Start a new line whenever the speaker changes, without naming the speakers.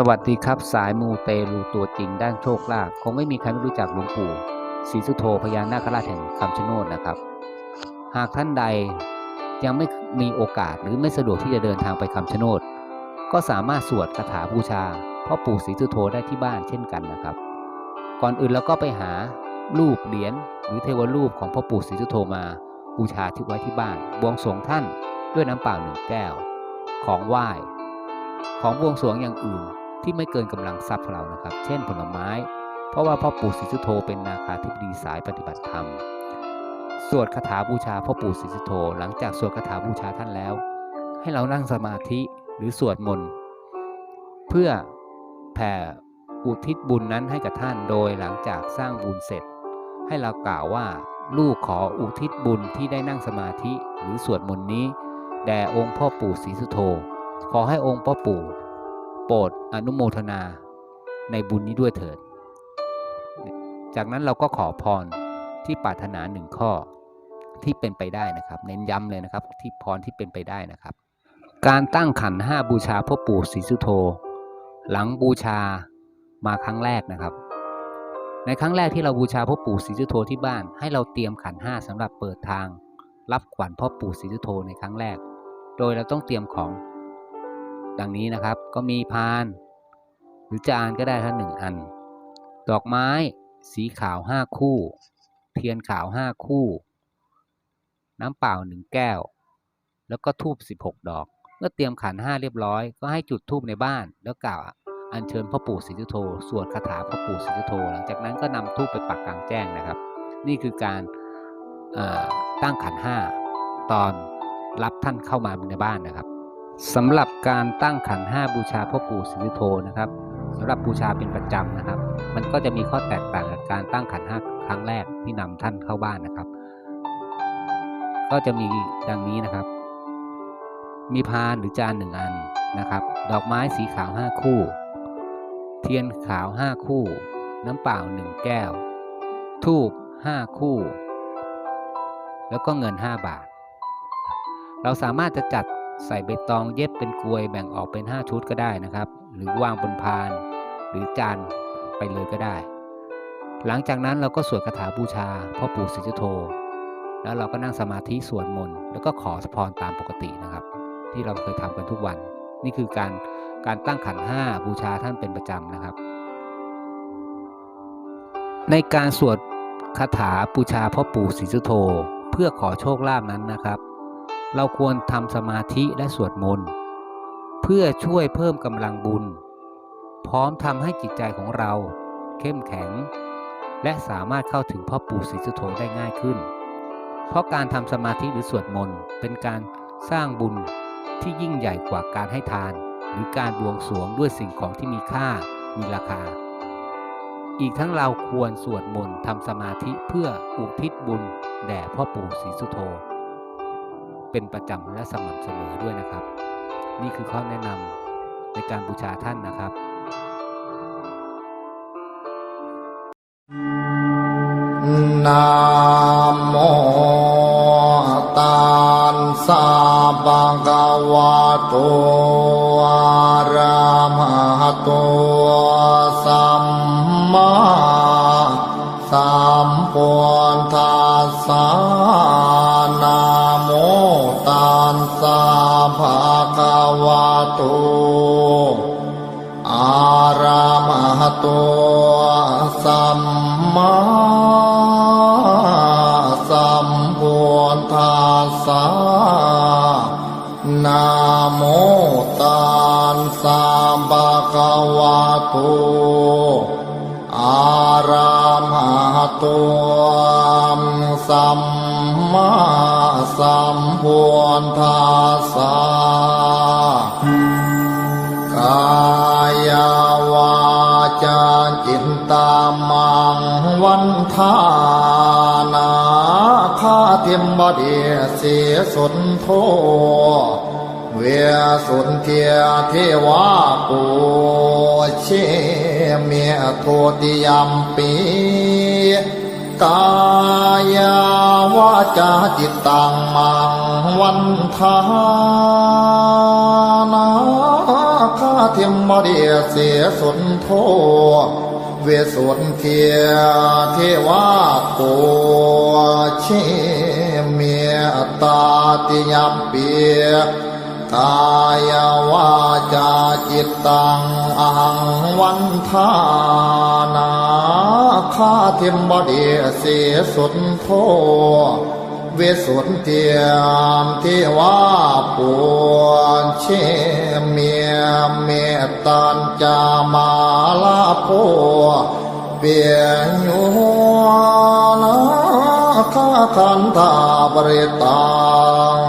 สวัสดีครับสายมูเตลูตัวจริงด้านโชคลาภคงไม่มีใครไม่รู้จักหลวงปู่ศรีสุโธพญานาคราชแห่งคำชะโนดนะครับ หากท่านใดยังไม่มีโอกาสหรือไม่สะดวกที่จะเดินทางไปคำชะโนด ก็สามารถสวดคาถาบูชาพ่อปู่ศรีสุโธได้ที่บ้านเช่นกันนะครับ ก่อนอื่นเราก็ไปหารูปเหรียญหรือเทวรูปของพ่อปู่ศรีสุโธมาบูชาที่ไว้ที่บ้านบวงสรวงท่านด้วยน้ำเปล่าหนึ่งแก้ว ของไหว้ของบวงสรวงอย่างอื่น ที่ไม่เกินกำลังทรัพย์ของเรานะครับ เช่นผลไม้ เพราะว่าพ่อปู่ศรีสุโธเป็นนาคาธิบดีสายปฏิบัติธรรม สวดคาถาบูชาพ่อปู่ศรีสุโธหลังจากสวดคาถาบูชาท่านแล้ว ให้เรานั่งสมาธิหรือสวดมนต์เพื่อแผ่อุทิศบุญนั้นให้กับท่านโดยหลังจากสร้างบุญเสร็จ ให้เรากล่าวว่าลูกขออุทิศบุญที่ได้นั่งสมาธิหรือสวดมนต์นี้ แด่องค์พ่อปู่ศรีสุโธ ขอให้องค์พ่อปู่ โปรดอนุโมทนาในบุญนี้ด้วยเถิด จากนั้นเราก็ขอพรที่ปรารถนาหนึ่งข้อที่เป็นไปได้นะครับ เน้นย้ำเลยนะครับ ที่พรที่เป็นไปได้นะครับ การตั้งขันห้าบูชาพ่อปู่ศรีสุโธ หลังบูชามาครั้งแรกนะครับ ในครั้งแรกที่เราบูชาพ่อปู่ศรีสุโธที่บ้าน ให้เราเตรียมขันห้าสำหรับเปิดทาง รับขวัญพ่อปู่ศรีสุโธในครั้งแรก โดยเราต้องเตรียมของ ดังนี้นะครับ ก็มีพาน หรือจานก็ได้ทั้งหนึ่งอัน ดอกไม้สีขาวห้าคู่ เทียนขาวห้าคู่ น้ำเปล่าหนึ่งแก้ว แล้วก็ทูบ16ดอก เมื่อเตรียมขันห้าเรียบร้อย ก็ให้จุดทูบในบ้าน แล้วกล่าวอัญเชิญพ่อปู่ศรีสุโธสวดคาถาพ่อปู่ศรีสุโธหลังจากนั้นก็นำทูบไปปักกลางแจ้งนะครับ นี่คือการตั้งขันห้าตอนรับท่านเข้ามาในบ้านนะครับ สำหรับการตั้งขันห้าบูชาพ่อปู่ศรีสุโธนะครับสำหรับบูชาเป็นประจำนะครับ มันก็จะมีข้อแตกต่างกับการตั้งขันห้าครั้งแรกที่นำท่านเข้าบ้านนะครับ ก็จะมีดังนี้นะครับ มีพานหรือจานหนึ่งอันนะครับ ดอกไม้สีขาวห้าคู่ เทียนขาวห้าคู่ น้ำเปล่าหนึ่งแก้วทูบห้าคู่ แล้วก็เงิน5บาท เราสามารถจะจัด ใส่ใบตองเย็บเป็นกลวยแบ่งออกเป็น 5 ชุดก็ได้นะครับ หรือวางบนพานหรือจานไปเลยก็ได้ หลังจากนั้นเราก็สวดคาถาบูชาพ่อปู่ศรีสุโธแล้วเราก็นั่งสมาธิสวดมนต์แล้วก็ขอพรตามปกตินะครับ ที่เราเคยทำกันทุกวัน นี่คือการการตั้งขันห้าบูชาท่านเป็นประจำนะครับ ในการสวดคาถาบูชาพ่อปู่ศรีสุโธเพื่อขอโชคลาภนั้นนะครับ เราควรทำสมาธิและสวดมนต์เพื่อช่วยเพิ่มกำลังบุญ พร้อมทำให้จิตใจของเรา เข้มแข็ง และสามารถเข้าถึงพ่อปู่ศรีสุโธได้ง่ายขึ้น เพราะการทำสมาธิหรือสวดมนต์เป็นการสร้างบุญที่ยิ่งใหญ่กว่าการให้ทาน หรือการบวงสรวงด้วยสิ่งของที่มีค่ามีราคา อีกทั้งเราควรสวดมนต์ทำสมาธิเพื่ออุทิศบุญแด่พ่อปู่ศรีสุโธ เป็นประจำและสม่ำเสมอด้วยนะครับ นี่คือข้อแนะนำในการบูชาท่านนะครับ
นะโมตัสสะภะคะวะโตอะระหะโตสัมมาสัมพุทธัสสะ สะภะคะวะโตอาระมหะโตสัมมาสัมพุทธัสสะนะโมตัสสะภะคะวะโตอาระมหะโตสัม มาสัมพุทธัสสะกายวาจาจินตามังวันทานาคาเทียมบดีเสียสุนโทเวสุนเทียเทวาปูเชเมียโทติยมปี กายาวาจาจิตตังมังวันทานาคาเทมมเดียเสียสนโทเวสวนเทียเทวาโปเชเมียตาติยมเปีย กายวาจาจิตตังอหังวันทานาคาเทมบดีเสียสุนโทเวสุนเทียมที่ว่าปวนเชเมียเมตตันจามาลาโพเปียนอยู่นาคาคันธาบริตัง